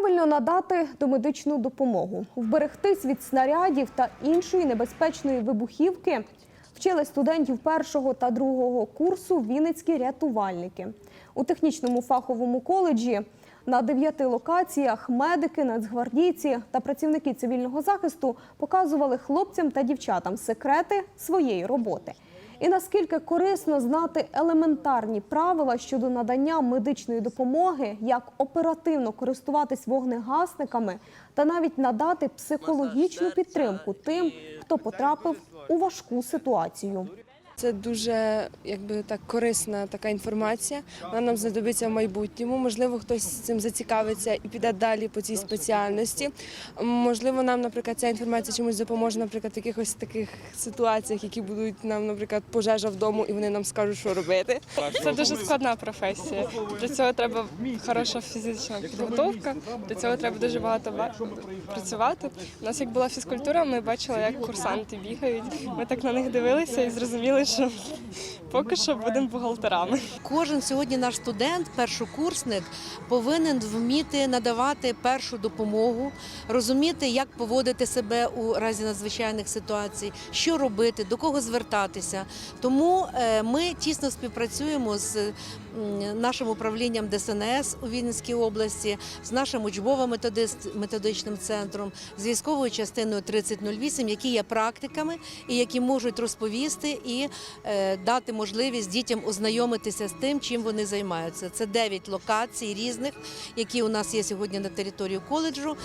правильно надати домедичну допомогу, вберегтись від снарядів та іншої небезпечної вибухівки. Вчили студентів першого та другого курсу вінницькі рятувальники у технічному фаховому коледжі. На дев'яти локаціях медики, нацгвардійці та працівники цивільного захисту показували хлопцям та дівчатам секрети своєї роботи. І наскільки корисно знати елементарні правила щодо надання медичної допомоги, як оперативно користуватись вогнегасниками та навіть надати психологічну підтримку тим, хто потрапив у важку ситуацію. Це дуже якби так корисна така інформація. Вона нам знадобиться в майбутньому. Можливо, хтось цим зацікавиться і піде далі по цій спеціальності. Можливо, нам, наприклад, ця інформація чомусь допоможе, наприклад, в якихось таких ситуаціях, які будуть нам, наприклад, пожежа вдома, і вони нам скажуть, що робити. Це дуже складна професія. Для цього треба хороша фізична підготовка. Для цього треба дуже багато ва- працювати. У нас як була фізкультура, ми бачили, як курсанти бігають. Ми так на них дивилися і зрозуміли, що поки що будемо бухгалтерами. Кожен сьогодні наш студент, першокурсник, повинен вміти надавати першу допомогу, розуміти, як поводити себе у разі надзвичайних ситуацій, що робити, до кого звертатися. Тому е, ми тісно співпрацюємо з нашим управлінням ДСНС у Вінницькій області, з нашим учбово-методичним центром, з військовою частиною 3008, які є практиками і які можуть розповісти і е, дати можливість дітям ознайомитися з тим, чим вони займаються. Це 9 локацій різних, які у нас є сьогодні на території коледжу.